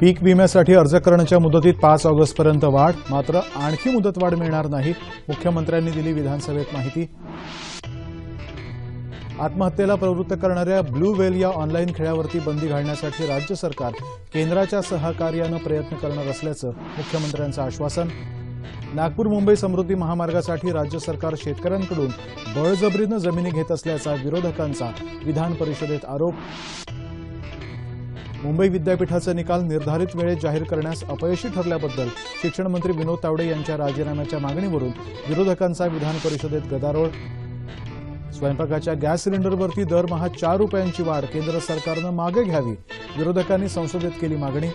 पीक विम्यासाठी अर्ज करण्याच्या मुदतीत पाच ऑगस्टपर्यंत वाढ मात्र आणखी मुदतवाढ मिळणार नाही मुख्यमंत्र्यांनी दिली विधानसभेत माहिती. आत्महत्येला प्रवृत्त करणाऱ्या ब्लू वेल या ऑनलाईन खेळावरती बंदी घालण्यासाठी राज्य सरकार केंद्राच्या सहकार्यानं प्रयत्न करणार असल्याचं मुख्यमंत्र्यांचं आश्वासन. नागपूर मुंबई समृद्धी महामार्गासाठी राज्य सरकार शेतकऱ्यांकडून बळजबरीनं जमिनी घेत असल्याचा विरोधकांचा विधान परिषदेत आरोप. मुंबई विद्यापीठाचा निकाल निर्धारित वेळेत जाहीर करण्यास अपयशी ठरल्याबद्दल शिक्षण मंत्री विनोद तावडे यांच्या राजीनाम्याच्या मागणीवरून विरोधकांचा विधान परिषदेत गदारोळ. स्वयंपाकाच्या गॅस सिलेंडरवरती दरमहा चार रुपयांची वाढ केंद्र सरकारनं मागे घ्यावी विरोधकांनी संसदेत केली मागणी.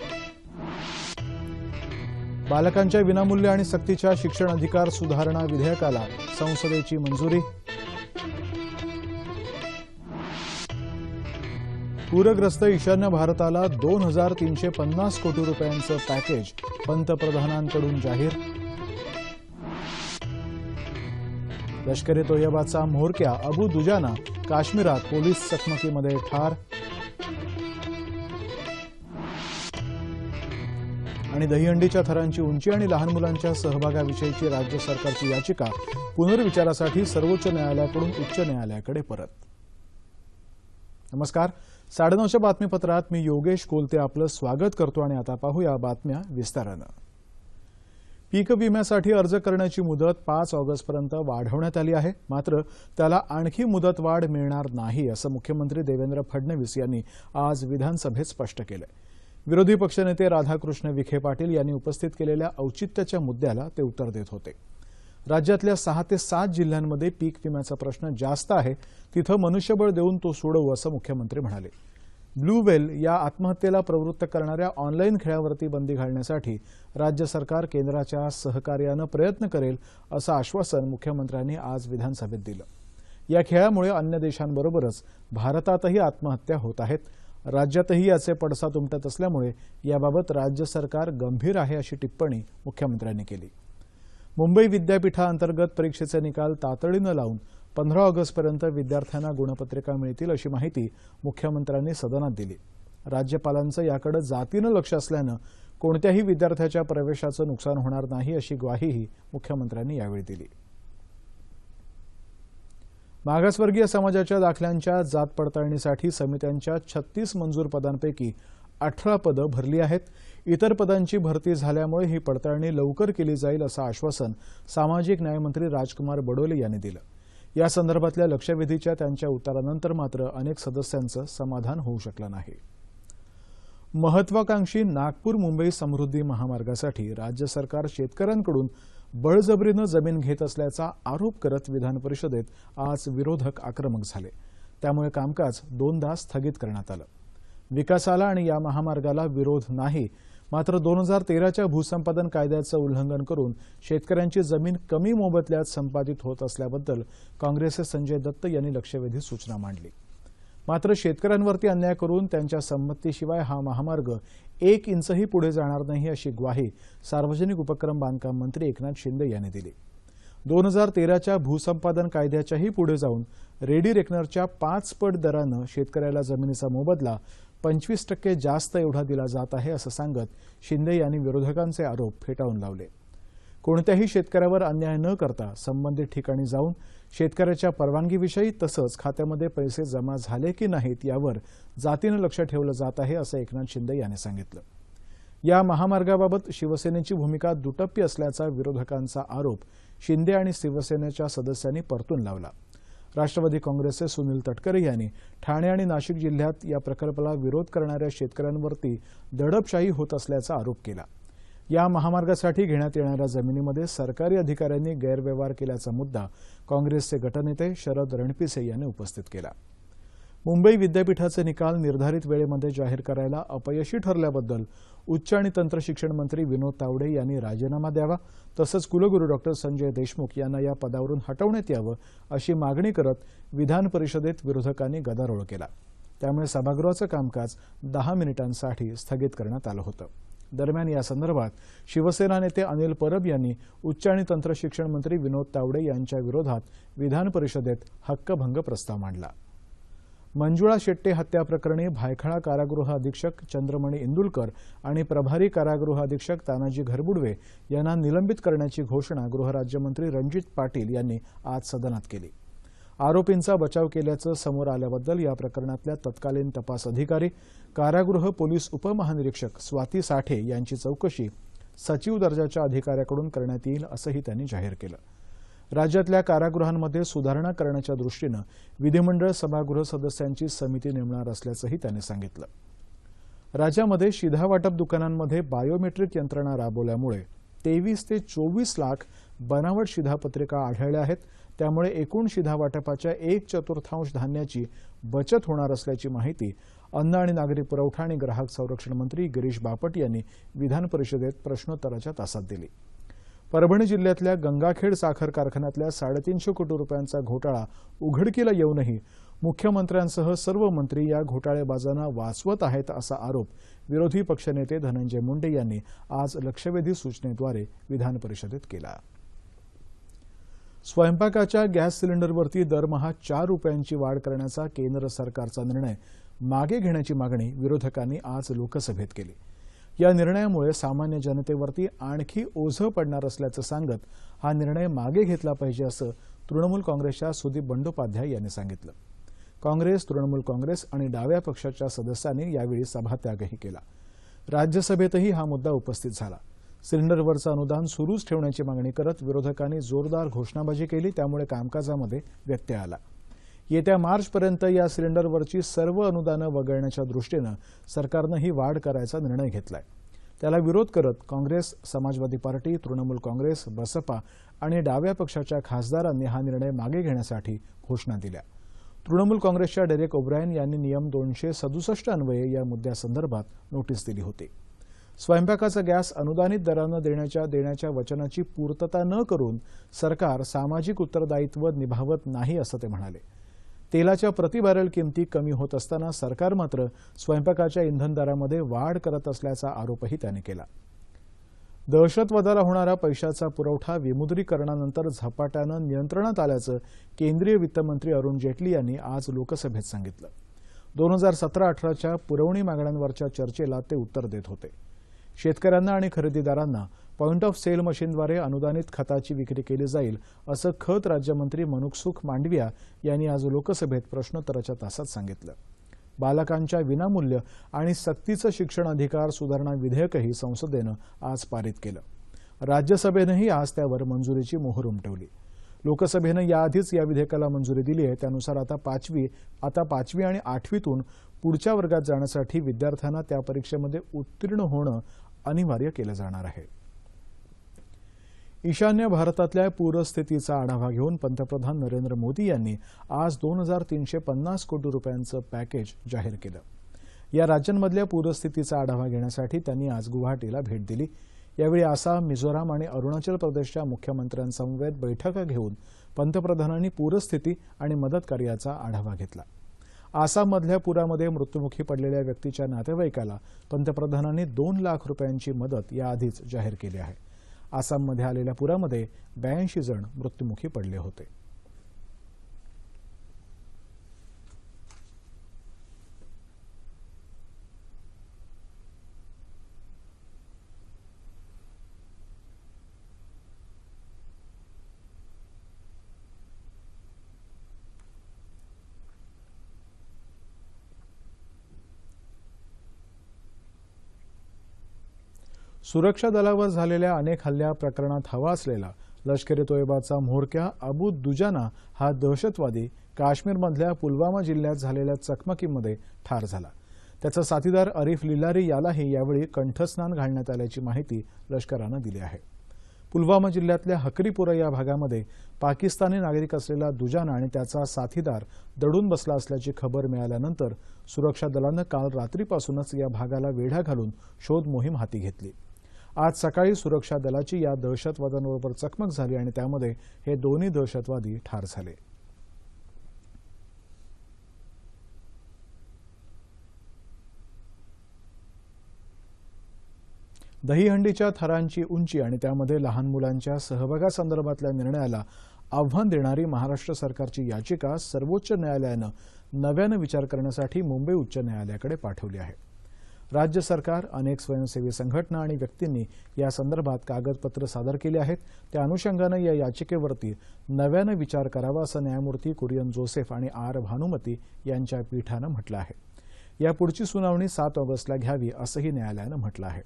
बालकांच्या विनामूल्य आणि सक्तीच्या शिक्षण अधिकार सुधारणा विधेयकाला संसदेची मंजुरी. पूरग्रस्त ईशान्य भारताला दोन हजार तीनशे पन्नास कोटी रुपयांचं पॅकेज पंतप्रधानांकडून जाहीर. लष्करी तोयबाचा म्होरक्या अबू दुजाना काश्मीरात पोलीस चकमकीमध्ये ठार. आणि दहीहंडीच्या थरांची उंची आणि लहान मुलांच्या सहभागाविषयीची राज्य सरकारची याचिका पुनर्विचारासाठी सर्वोच्च न्यायालयाकडून उच्च न्यायालयाकडे परत. नमस्कार. साडेनऊच्या बातमीपत्रात मी योगेश कोलते आपलं स्वागत करतो आणि आता पाहूया बातम्या विस्तारानं. पीक विम्यासाठी अर्ज करण्याची मुदत पाच ऑगस्टपर्यंत वाढवण्यात आली आहे. मात्र त्याला आणखी मुदतवाढ मिळणार नाही असं मुख्यमंत्री देवेंद्र फडणवीस यांनी आज विधानसभेत स्पष्ट केलं विरोधी पक्षनेते राधाकृष्ण विखे पाटील यांनी उपस्थित केलेल्या औचित्याच्या मुद्द्याला ते उत्तर देत होते. राज्यातल्या सहा ते सात जिल्ह्यांमध्ये पीक विम्याचा प्रश्न जास्त आहे. तिथं मनुष्यबळ देऊन तो सोडवू असं मुख्यमंत्री म्हणाले. ब्लू वेल या आत्महत्येला प्रवृत्त करणाऱ्या ऑनलाईन खेळावरती बंदी घालण्यासाठी राज्य सरकार केंद्राच्या सहकार्यानं प्रयत्न करेल असं आश्वासन मुख्यमंत्र्यांनी आज विधानसभेत दिलं. या खेळामुळे अन्य देशांबरोबरच भारतातही आत्महत्या होत आहेत. राज्यातही याचे पडसाद उमटत असल्यामुळे याबाबत राज्य सरकार गंभीर आहे अशी टिप्पणी मुख्यमंत्र्यांनी केली. मुंबई विद्यापीठाअंतर्गत परीक्षेचे निकाल तातडीनं लावून पंधरा ऑगस्टपर्यंत विद्यार्थ्यांना गुणपत्रिका मिळतील अशी माहिती मुख्यमंत्र्यांनी सदनात दिली. राज्यपालांचं याकडे जातीनं लक्ष असल्यानं कोणत्याही विद्यार्थ्याच्या प्रवेशाचं नुकसान होणार नाही अशी ग्वाहीही मुख्यमंत्र्यांनी यावेळी दिली. मागासवर्गीय समाजाच्या दाखल्यांच्या जात पडताळणीसाठी समित्यांच्या छत्तीस मंजूर पदांपैकी अठरा पदं भरली आहेत. इतर पदांची भरती झाल्यामुळे ही पडताळणी लवकर केली जाईल असं आश्वासन सामाजिक न्यायमंत्री राजकुमार बडोले यांनी दिलं. या संदर्भातल्या लक्षवेधीच्या त्यांच्या उत्तरानंतर मात्र अनेक सदस्यांचं समाधान होऊ शकलं नाही. महत्वाकांक्षी नागपूर मुंबई समृद्धी महामार्गासाठी राज्य सरकार शेतकऱ्यांकडून बळजबरीनं जमीन घेत असल्याचा आरोप करत विधान परिषदेत आज विरोधक आक्रमक झाले. त्यामुळे कामकाज दोनदा स्थगित करण्यात आलं. विकासाला आणि या महामार्गाला विरोध नाही मात्र दोन हजार तेराच्या भूसंपादन कायद्याचं उल्लंघन करून शेतकऱ्यांची जमीन कमी मोबदल्यात संपादित होत असल्याबद्दल काँग्रेसचे संजय दत्त यांनी लक्षवेधी सूचना मांडली. मात्र शेतकऱ्यांवरती अन्याय करून त्यांच्या संमतीशिवाय हा महामार्ग एक इंचही पुढे जाणार नाही अशी ग्वाही सार्वजनिक उपक्रम बांधकाम मंत्री एकनाथ शिंदे यांनी दिली. दोन हजार तेराच्या भूसंपादन कायद्याच्याही पुढे जाऊन रेडी रेकनरच्या पाच पट दरानं शेतकऱ्याला जमिनीचा मोबदला पंचवीस टक्के जास्त एवढा दिला जात आहे असं सांगत शिंदे यांनी विरोधकांचे आरोप फेटाळून लावले. कोणत्याही शेतकऱ्यावर अन्याय न करता संबंधित ठिकाणी जाऊन शेतकऱ्याच्या परवानगीविषयी तसंच खात्यामध्ये पैसे जमा झाले की नाहीत यावर जातीनं लक्ष ठेवलं जात आहे असं एकनाथ शिंदे यांनी सांगितलं. या महामार्गाबाबत शिवसेनेची भूमिका दुटप्पी असल्याचा विरोधकांचा आरोप शिंदे आणि शिवसेनेच्या सदस्यांनी परतून लावला. राष्ट्रवादी काँग्रेसचे सुनील तटकरे यांनी ठाणे आणि नाशिक जिल्ह्यात या प्रकल्पाला विरोध करणाऱ्या शेतकऱ्यांवरती दडपशाही होत असल्याचा आरोप केला. या महामार्गासाठी घेण्यात येणाऱ्या जमिनीमध्ये सरकारी अधिकाऱ्यांनी गैरव्यवहार केल्याचा मुद्दा काँग्रेसचे गटनेते शरद रणपिसे यांनी उपस्थित केला. मुंबई विद्यापीठाचे निकाल निर्धारित वेळेमध्ये जाहीर करायला अपयशी ठरल्याबद्दल उच्च आणि तंत्र शिक्षण मंत्री विनोद तावडे यांनी राजीनामा द्यावा तसंच कुलगुरू डॉक्टर संजय देशमुख यांना या पदावरून हटवण्यात यावं अशी मागणी करत विधान परिषदेत विरोधकांनी गदारोळ केला. त्यामुळे सभागृहाचं कामकाज दहा मिनिटांसाठी स्थगित करण्यात आलं होतं. दरम्यान या संदर्भात शिवसेना नेते अनिल परब यांनी उच्च आणि तंत्र शिक्षण मंत्री विनोद तावडे यांच्या विरोधात विधान परिषदेत हक्कभंग प्रस्ताव मांडला. मंजुळा शेट्टे हत्या प्रकरणी भायखळा कारागृह अधीक्षक चंद्रमणी इंदुलकर आणि प्रभारी कारागृह अधीक्षक तानाजी घरबुडवे यांना निलंबित करण्याची घोषणा गृहराज्यमंत्री रणजित पाटील यांनी आज सदनात केली. आरोपींचा बचाव केल्याचं समोर आल्याबद्दल या प्रकरणातल्या तत्कालीन तपास अधिकारी कारागृह पोलीस उपमहानिरीक्षक स्वाती साठे यांची चौकशी सचिव दर्जाच्या अधिकाऱ्याकडून करण्यात येईल असंही त्यांनी जाहीर केलं. राज्यातल्या कारागृहांमध्ये सुधारणा करण्याच्या दृष्टीनं विधिमंडळ सभागृह सदस्यांची समिती नेमणार असल्याचंही त्यांनी सांगितलं. राज्यामध्ये शिधा वाटप दुकानांमध्ये बायोमेट्रिक यंत्रणा राबवल्यामुळे तेवीस ते चोवीस लाख बनावट शिधापत्रिका आढळल्या आहेत. त्यामुळे एकूण शिधा वाटपाच्या एक चतुर्थांश धान्याची बचत होणार असल्याची माहिती अन्न आणि नागरी पुरवठा आणि ग्राहक संरक्षण मंत्री गिरीश बापट यांनी विधान परिषदेत प्रश्नोत्तराच्या तासात दिली. परभणी जिल्ह्यातल्या गंगाखेड साखर कारखान्यातल्या साडेतीनशे कोटी रुपयांचा घोटाळा उघडकीला येऊनही मुख्यमंत्र्यांसह सर्व मंत्री या घोटाळेबाजांना वाचवत आहेत असा आरोप विरोधी पक्षनेते धनंजय मुंडे यांनी आज लक्षवेधी सूचनेद्वारे विधान परिषदेत केला. स्वयंपाकाच्या गॅस सिलेंडरवरती दरमहा चार रुपयांची वाढ करण्याचा केंद्र सरकारचा निर्णय मागे घेण्याची मागणी विरोधकांनी आज लोकसभेत केली. या निर्णयामुळे सामान्य जनतेवरती आणखी ओझं पडणार असल्याचं सांगत हा निर्णय मागे घेतला पाहिजे असं तृणमूल काँग्रेसच्या सुदीप बंडोपाध्याय यांनी सांगितलं. काँग्रेस तृणमूल काँग्रेस आणि डाव्या पक्षाच्या सदस्यांनी यावेळी सभात्यागही केला. राज्यसभेतही हा मुद्दा उपस्थित झाला. सिलेंडरवरचं अनुदान सुरूच ठेवण्याची मागणी करत विरोधकांनी जोरदार घोषणाबाजी केली त्यामुळे कामकाजामध्ये व्यत्यय आला. येत्या मार्चपर्यंत या सिलेंडरवरची सर्व अनुदानं वगळण्याच्या दृष्टीनं सरकारनं ही वाढ करायचा निर्णय घेतलाय. त्याला विरोध करत Congress Samajwadi party Trinamool Congress Baspa आणि डाव्या पक्षाच्या खासदारांनी हा निर्णय मागे घेण्यासाठी घोषणा दिल्या. तृणमूल काँग्रेसच्या डेरेक ओब्रायन यांनी नियम दोनशे सदुसष्ट अन्वये या मुद्द्यासंदर्भात नोटीस दिली होती. स्वयंपाकाचा गॅस अनुदानित दरानं देण्याच्या देण्याच्या वचनाची पूर्तता न करून सरकार सामाजिक उत्तरदायित्व निभावत नाही असं ते म्हणाले. तेलाच्या प्रतिबॅरल किमती कमी होत असताना सरकार मात्र स्वयंपाकाच्या इंधन दरामध्ये वाढ करत असल्याचा आरोपही त्याने केला. दहशतवादाला होणारा पैशाचा पुरवठा विमुद्रीकरणानंतर झपाट्यानं नियंत्रणात आल्याचं केंद्रीय वित्तमंत्री अरुण जेटली यांनी आज लोकसभेत सांगितलं. दोन हजार सतरा अठराच्या पुरवणी मागण्यांवरच्या चर्चेला ते उत्तर देत होते. शेतकऱ्यांना आणि खरेदीदारांना पॉइंट ऑफ सेल मशीनद्वारे अनुदानित खताची विक्री केली जाईल असं खत राज्यमंत्री मनुखसुख मांडविया यांनी आज लोकसभेत प्रश्नोत्तराच्या तासात सांगितलं. बालकांच्या विनामूल्य आणि सक्तीचं शिक्षण अधिकार सुधारणा विधेयकही संसदेनं आज पारित केलं. राज्यसभेनंही आज त्यावर मंजुरीची मोहर उमटवली लोकसभेनं याआधीच या विधेयकाला मंजुरी दिली आहे. त्यानुसार आता पाचवी आता पाचवी आणि आठवीतून पुढच्या वर्गात जाण्यासाठी विद्यार्थ्यांना त्या परीक्षेमध्ये उत्तीर्ण होणं अनिवार्य केलं जाणार आहे. ईशान्य भारतातल्या पूरस्थितीचा आढावा घेऊन पंतप्रधान नरेंद्र मोदी यांनी आज दोन हजार तीनशे पन्नास कोटी रुपयांचं पॅकेज जाहीर केलं. या राज्यांमधल्या पूरस्थितीचा आढावा घेण्यासाठी त्यांनी आज गुवाहाटीला भेट दिली. यावेळी आसाम मिझोराम आणि अरुणाचल प्रदेशच्या मुख्यमंत्र्यांसमवेत बैठका घेऊन पंतप्रधानांनी पूरस्थिती आणि मदत कार्याचा आढावा घेतला. आसाममधल्या पुरामध्ये मृत्युमुखी पडलेल्या व्यक्तीच्या नातेवाईकाला पंतप्रधानांनी दोन लाख रुपयांची मदत याआधीच जाहीर केली आहे. आसाममध्ये आलेल्या पुरामध्ये ब्याऐंशी जण मृत्युमुखी पडले होते. सुरक्षा दलावर झालेल्या अनेक हल्ल्या प्रकरणात हवा असलेला लष्करी तोयबाचा म्होरक्या अबू दुजाना हा दहशतवादी काश्मीरमधल्या पुलवामा जिल्ह्यात झालेल्या चकमकीमध्ये ठार झाला. त्याचा साथीदार अरिफ लिलारी यालाही यावेळी कंठस्नान घालण्यात आल्याची माहिती लष्करानं दिली आहे. पुलवामा जिल्ह्यातल्या हकरीपुरा या भागामध्ये पाकिस्तानी नागरिक असलेला दुजाना आणि त्याचा साथीदार दडून बसला असल्याची खबर मिळाल्यानंतर सुरक्षा दलानं काल रात्रीपासूनच या भागाला वेढा घालून शोध मोहीम हाती घेतली. आज सकाळी सुरक्षा दलाची या दहशतवाद्यांबरोबर चकमक झाली आणि त्यामध्ये हे दोन्ही दहशतवादी ठार झाले. दहीहंडीच्या थरांची उंची आणि त्यामध्ये लहान मुलांच्या सहभागासंदर्भातल्या निर्णयाला आव्हान देणारी महाराष्ट्र सरकारची याचिका सर्वोच्च न्यायालयानं नव्यानं विचार करण्यासाठी मुंबई उच्च न्यायालयाकडे पाठवली आहे. राज्य सरकार अनेक स्वयंसेवी संघटना आणि व्यक्तींनी या संदर्भात कागदपत्र सादर केली आहेत. त्या अनुषंगानं या याचिकेवरती नव्यानं विचार करावा असं न्यायमूर्ती कुरियन जोसेफ आणि आर भानुमती यांच्या पीठानं म्हटलं आहे. यापुढची सुनावणी सात ऑगस्टला घ्यावी असंही न्यायालयानं म्हटलं आहे.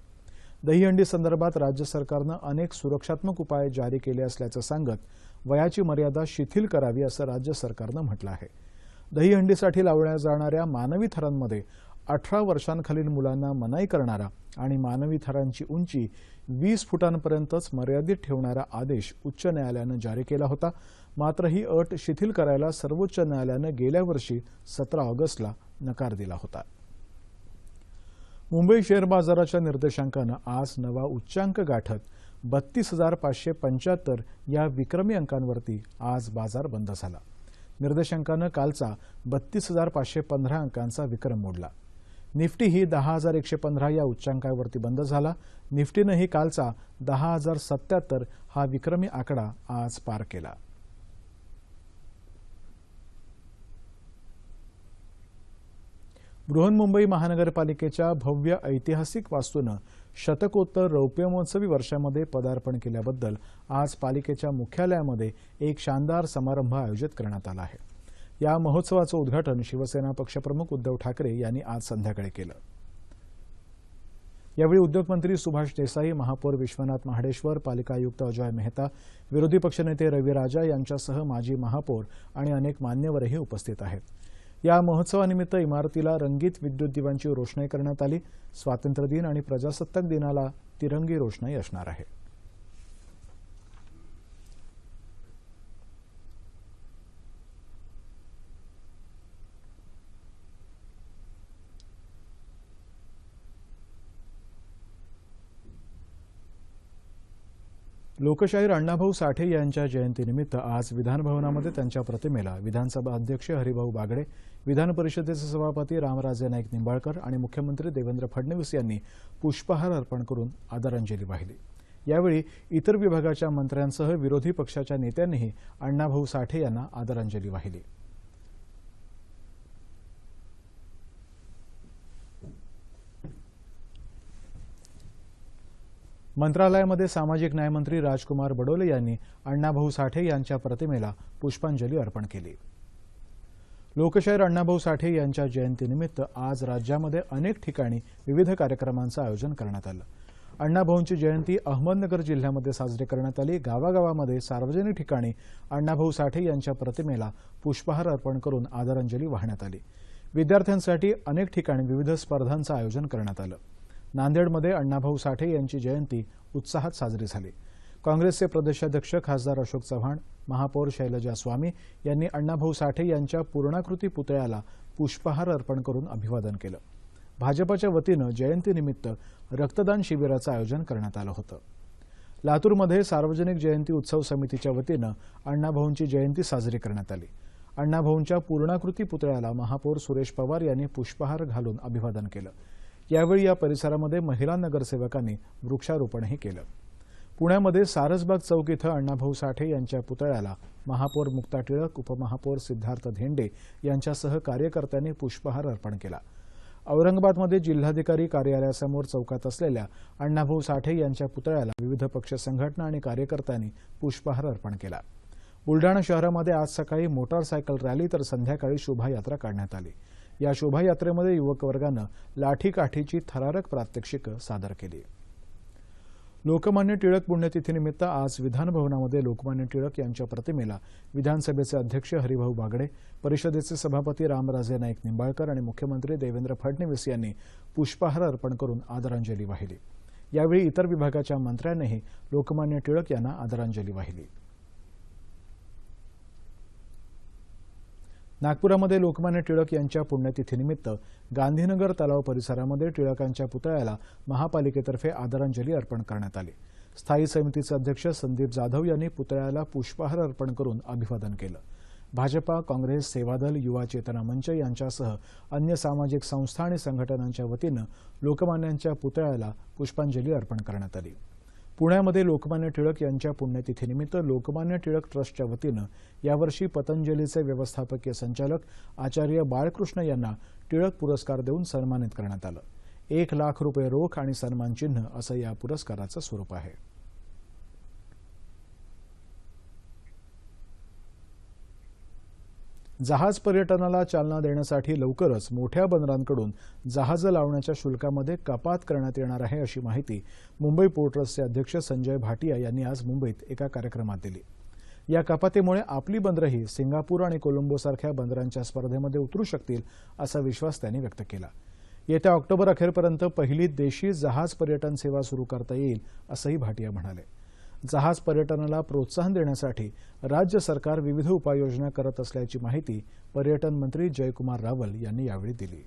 दहीहंडी संदर्भात राज्य सरकारनं अनेक सुरक्षात्मक उपाय जारी केले असल्याचं सांगत वयाची मर्यादा शिथिल करावी असं राज्य सरकारनं म्हटलं आहे. दहीहंडीसाठी लावल्या जाणाऱ्या मानवी थरांमध्ये अठरा वर्षांखालील मुलांना मनाई करणारा आणि मानवी थरांची उंची वीस फुटांपर्यंतच मर्यादित ठेवणारा आदेश उच्च न्यायालयानं जारी केला होता. मात्र ही अट शिथिल करायला सर्वोच्च न्यायालयानं गेल्या वर्षी सतरा ऑगस्टला नकार दिला होता. मुंबई शेअर बाजाराच्या निर्देशांकानं आज नवा उच्चांक गाठत बत्तीस हजार पाचशे पंच्याहत्तर या विक्रमी अंकांवरती आज बाजार बंद झाला. निर्देशांकानं कालचा बत्तीस हजार पाचशे पंधरा अंकांचा विक्रम मोडला. निफ्टी ही दहा हजार एकशे पंधरा या उच्चांकावरती बंद झाला. निफ्टीनंही कालचा दहा हजार सत्याहत्तर हा विक्रमी आकडा आज पार केला. बृहन्मुंबई महानगरपालिकेच्या भव्य ऐतिहासिक वास्तूनं शतकोत्तर रौप्यमहोत्सवी वर्षामध्ये पदार्पण केल्याबद्दल आज पालिकेच्या मुख्यालयामध्ये एक शानदार समारंभ आयोजित करण्यात आला आहे. या महोत्सवाचं उद्घाटन शिवसेना पक्षप्रमुख उद्धव ठाकरे यांनी आज संध्याकाळी केलं. यावेळी उद्योगमंत्री सुभाष देसाई महापौर विश्वनाथ महाडेश्वर पालिका आयुक्त अजय मेहता विरोधी पक्षनेते रवी राजा यांच्यासह माजी महापौर आणि अनेक मान्यवरही उपस्थित आहेत. या महोत्सवानिमित्त इमारतीला रंगीत विद्युत दिवांची रोषणाई करण्यात आली. स्वातंत्र्यदिन आणि प्रजासत्ताक दिनाला तिरंगी रोषणाई असणार आहे. लोकशाहीर अण्णाभाऊ साठे यांच्या जयंतीनिमित्त आज विधानभवनामध्ये त्यांच्या प्रतिमेला विधानसभा अध्यक्ष हरिभाऊ बागडे विधान परिषदेचे सभापती रामराजे नाईक निंबाळकर आणि मुख्यमंत्री देवेंद्र फडणवीस यांनी पुष्पहार अर्पण करून आदरांजली वाहिली. यावेळी इतर विभागाच्या मंत्र्यांसह विरोधी पक्षाच्या नेत्यांनीही अण्णाभाऊ साठे यांना आदरांजली वाहिली. मंत्रालयामध्ये सामाजिक न्यायमंत्री राजकुमार बडोले यांनी अण्णाभाऊ साठे यांच्या प्रतिमेला पुष्पांजली अर्पण केली. लोकशाहीर अण्णाभाऊ साठे यांच्या जयंतीनिमित्त आज राज्यामध्ये अनेक ठिकाणी विविध कार्यक्रमांचं आयोजन करण्यात आलं. अण्णाभाऊंची जयंती अहमदनगर जिल्ह्यामध्ये साजरी करण्यात आली. गावागावामध्ये सार्वजनिक ठिकाणी अण्णाभाऊ साठे यांच्या प्रतिमेला पुष्पहार अर्पण करून आदरांजली वाहण्यात आली. विद्यार्थ्यांसाठी अनेक ठिकाणी विविध स्पर्धांचं आयोजन करण्यात आलं. नांदेडमध्ये अण्णाभाऊ साठे यांची जयंती उत्साहात साजरी झाली. काँग्रेसचे प्रदेशाध्यक्ष खासदार अशोक चव्हाण महापौर शैलजा स्वामी यांनी अण्णाभाऊ साठे यांच्या पूर्णाकृती पुतळ्याला पुष्पहार अर्पण करून अभिवादन केलं. भाजपच्या वतीनं जयंतीनिमित्त रक्तदान शिबिराचं आयोजन करण्यात आलं होतं. लातूरमध्ये सार्वजनिक जयंती उत्सव समितीच्या वतीनं अण्णाभाऊंची जयंती साजरी करण्यात आली. अण्णाभाऊंच्या पूर्णाकृती पुतळ्याला महापौर सुरेश पवार यांनी पुष्पहार घालून अभिवादन केलं. यावेळी या परिसरामध्ये महिला नगरसेवकांनी वृक्षारोपणही केलं. पुण्यामध्ये सारसबाग चौक इथं अण्णाभाऊ साठे यांच्या पुतळ्याला महापौर मुक्ता टिळक उपमहापौर सिद्धार्थ धेंडे यांच्यासह कार्यकर्त्यांनी पुष्पहार अर्पण केला. औरंगाबादमध्ये जिल्हाधिकारी कार्यालयासमोर चौकात असलेल्या अण्णाभाऊ साठे यांच्या पुतळ्याला विविध पक्ष संघटना आणि कार्यकर्त्यांनी पुष्पहार अर्पण केला. बुलडाणा शहरामध्ये आज सकाळी मोटारसायकल रॅली तर संध्याकाळी शोभायात्रा काढण्यात आली. या शोभायात्रेमध्ये युवक वर्गानं लाठीकाठीची थरारक प्रात्यक्षिकं सादर केली. लोकमान्य टिळक पुण्यतिथीनिमित्त आज विधानभवनामध्ये लोकमान्य टिळक यांच्या प्रतिमेला विधानसभेचे अध्यक्ष हरिभाऊ बागडे परिषदेचे सभापती रामराजे नाईक निंबाळकर आणि मुख्यमंत्री देवेंद्र फडणवीस यांनी पुष्पहार अर्पण करून आदरांजली वाहिली. यावेळी इतर विभागाच्या मंत्र्यांनीही लोकमान्य टिळक यांना आदरांजली वाहिली. नागपुरामध्ये लोकमान्य टिळक यांच्या पुण्यतिथीनिमित्त गांधीनगर तलाव परिसरामध्ये टिळकांच्या पुतळ्याला महापालिकेतर्फे आदरांजली अर्पण करण्यात आली. स्थायी समितीचे अध्यक्ष संदीप जाधव यांनी पुतळ्याला पुष्पहार अर्पण करून अभिवादन केलं. भाजपा काँग्रेस सेवादल युवा चेतना मंच यांच्यासह अन्य सामाजिक संस्था आणि संघटनांच्या वतीनं लोकमान्यांच्या पुतळ्याला पुष्पांजली अर्पण करण्यात आली. पुण्यामध्ये लोकमान्य टिळक यांच्या पुण्यतिथीनिमित्त लोकमान्य टिळक ट्रस्टच्या वतीनं यावर्षी पतंजलीचे व्यवस्थापकीय संचालक आचार्य बाळकृष्ण यांना टिळक पुरस्कार देऊन सन्मानित करण्यात आलं. एक लाख रुपये रोख आणि सन्मानचिन्ह असं या पुरस्काराचं स्वरूप आहे. जहाज पर्यटनाला चालना देण्यासाठी लवकरच मोठ्या बंदरांकडून जहाजं लावण्याच्या शुल्कामध्ये कपात करण्यात येणार आहे अशी माहिती मुंबई पोर्ट ट्रस्टचे अध्यक्ष संजय भाटिया यांनी आज मुंबईत एका कार्यक्रमात दिली. या कपातीमुळे आपली बंदरही सिंगापूर आणि कोलंबोसारख्या बंदरांच्या स्पर्धेमध्ये उतरू शकतील असा विश्वास त्यांनी व्यक्त केला. येत्या ऑक्टोबर अखेरपर्यंत पहिली देशी जहाज पर्यटन सेवा सुरू करता येईल असंही भाटिया म्हणाले. जहाज पर्यटनाला प्रोत्साहन देण्यासाठी राज्य सरकार विविध उपाययोजना करत असल्याची माहिती पर्यटन मंत्री जयकुमार रावल यांनी यावेळी दिली.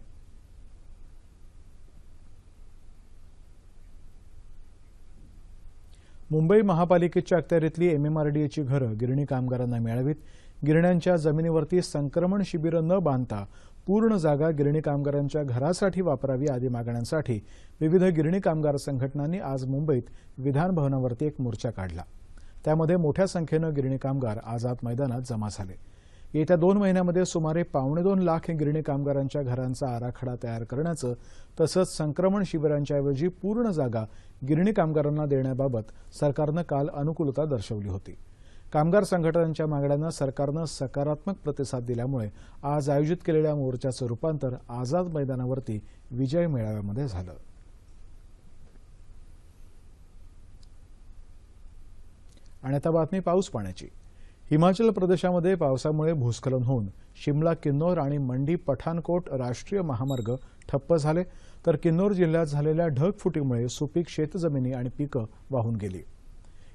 मुंबई महापालिकेच्या अखत्यारीतली एमएमआरडीएची घरं गिरणी कामगारांना मिळावीत. गिरण्यांच्या जमिनीवरती संक्रमण शिबिरं न बांधता पूर्ण जागा गिरणी कामगारांच्या घरासाठी वापरावी आदी मागण्यांसाठी विविध गिरणी कामगार संघटनांनी आज मुंबईत विधान भवनावरती एक मोर्चा काढला. त्यामध्ये मोठ्या संख्येनं गिरणी कामगार आझाद मैदानात जमा झाले. येत्या दोन महिन्यामध्ये सुमारे पावणे दोन लाख गिरणी कामगारांच्या घरांचा आराखडा तयार करण्याचं तसंच संक्रमण शिबिरांच्याऐवजी पूर्ण जागा गिरणी कामगारांना देण्याबाबत सरकारनं काल अनुकूलता दर्शवली होती. कामगार संघटनांच्या मागण्यांना सरकारनं सकारात्मक प्रतिसाद दिल्यामुळे आज आयोजित केलेल्या मोर्चाचं रूपांतर आझाद मैदानावरती विजय मेळाव्यामध्ये झालं. आणि आता बातमी पाऊस पाण्याची. हिमाचल प्रदेशामध्ये पावसामुळे भूस्खलन होऊन शिमला किन्नौर आणि मंडी पठाणकोट राष्ट्रीय महामार्ग ठप्प झाले. तर किन्नौर जिल्ह्यात झालेल्या ढगफुटीमुळे सुपीक शेतजमिनी आणि पिकं वाहून गेली.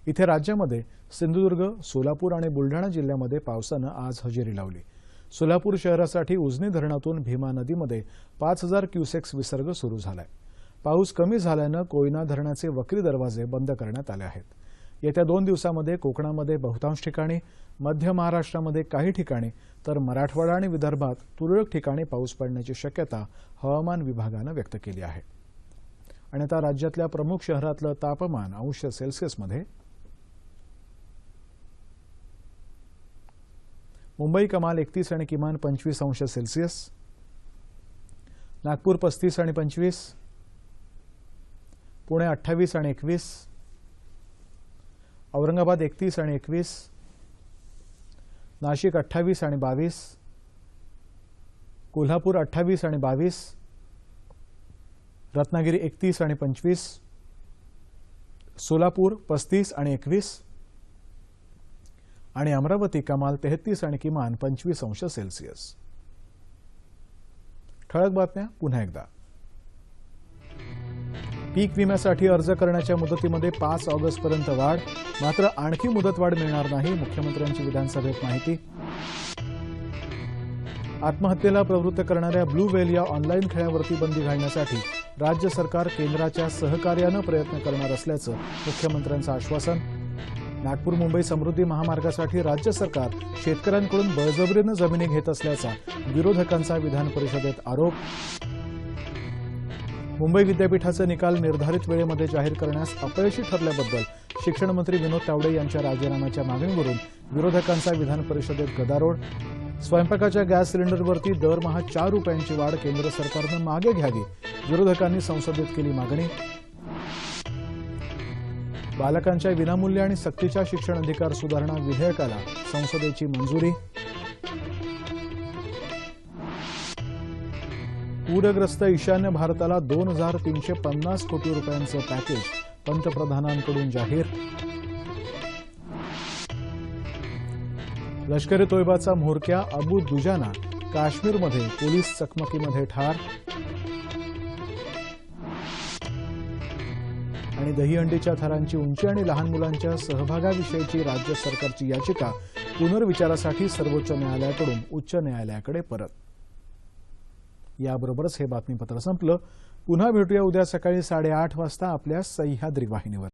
इथे राज्यामध्ये सिंधुदुर्ग सोलापूर आणि बुलढाणा जिल्ह्यामध्ये पावसानं आज हजेरी लावली. सोलापूर शहरासाठी उजनी धरणातून भीमा नदीमध्ये पाच हजार क्युसेक्स विसर्ग सुरू झालाय. पाऊस कमी झाल्यानं कोयना धरणाचे वक्री दरवाजे बंद करण्यात आले आहेत. येत्या दोन दिवसामध्ये कोकणामध्ये बहुतांश ठिकाणी मध्य महाराष्ट्रामध्ये काही ठिकाणी तर मराठवाडा आणि विदर्भात तुरळक ठिकाणी पाऊस पडण्याची शक्यता हवामान विभागानं व्यक्त केली आहे. आणि आता राज्यातल्या प्रमुख शहरातलं तापमान अंश सेल्सिअसमध्ये मुंबई कमाल एकतीस आणि किमान पंचवीस अंश सेल्सिअस. नागपूर पस्तीस आणि पंचवीस. पुणे अठ्ठावीस आणि एकवीस. औरंगाबाद एकतीस आणि एकवीस. नाशिक अठ्ठावीस आणि बावीस. कोल्हापूर अठ्ठावीस आणि बावीस. रत्नागिरी एकतीस आणि पंचवीस. सोलापूर पस्तीस आणि एकवीस. आणि अमरावती कमाल तेहतीस आणि किमान पंचवीस अंश सेल्सिअस. ठळक बातम्या पुन्हा एकदा. पीक विम्यासाठी अर्ज करण्याच्या मुदतीमध्ये पाच ऑगस्टपर्यंत वाढ मात्र आणखी मुदतवाढ मिळणार नाही मुख्यमंत्र्यांची विधानसभेत माहिती. आत्महत्येला प्रवृत्त करणाऱ्या ब्लू वेल या ऑनलाईन खेळावरती बंदी घालण्यासाठी राज्य सरकार केंद्राच्या सहकार्यानं प्रयत्न करणार असल्याचं मुख्यमंत्र्यांचं आश्वासन. नागपूर मुंबई समृद्धी महामार्गासाठी राज्य सरकार शेतकऱ्यांकडून बळजबरीनं जमिनी घेत असल्याचा विरोधकांचा विधान परिषदेत आरोप. मुंबई विद्यापीठाचे निकाल निर्धारित वेळेमध्ये जाहीर करण्यास अपयशी ठरल्याबद्दल शिक्षण मंत्री विनोद तावडे यांच्या राजीनाम्याच्या मागणीवरून विरोधकांचा विधान परिषदेत गदारोळ. स्वयंपाकाच्या गॅस सिलेंडरवरती दरमहा चार रुपयांची वाढ केंद्र सरकारनं मागे घ्यावी. विरोधकांनी संसदेत केली मागणी. बालकांच्या विनामूल्य आणि सक्तीच्या शिक्षण अधिकार सुधारणा विधेयकाला संसदेची मंजुरी. पूरग्रस्त ईशान्य भारताला दोन हजार तीनशे पन्नास कोटी रुपयांचं पॅकेज पंतप्रधानांकडून जाहीर. लष्करी तोयबाचा म्होरक्या अबू दुजाना काश्मीरमध्ये पोलीस चकमकीमध्ये ठार. आणि दहीहंडीच्या थरांची उंची आणि लहान मुलांच्या सहभागाविषयीची राज्य सरकारची याचिका पुनर्विचारासाठी सर्वोच्च न्यायालयाकडून उच्च न्यायालयाकडे परत. याबरोबरच हे बातमीपत्र संपलं. पुन्हा भेटूया उद्या सकाळी साडेआठ वाजता आपल्या सह्याद्री वाहिनीवर.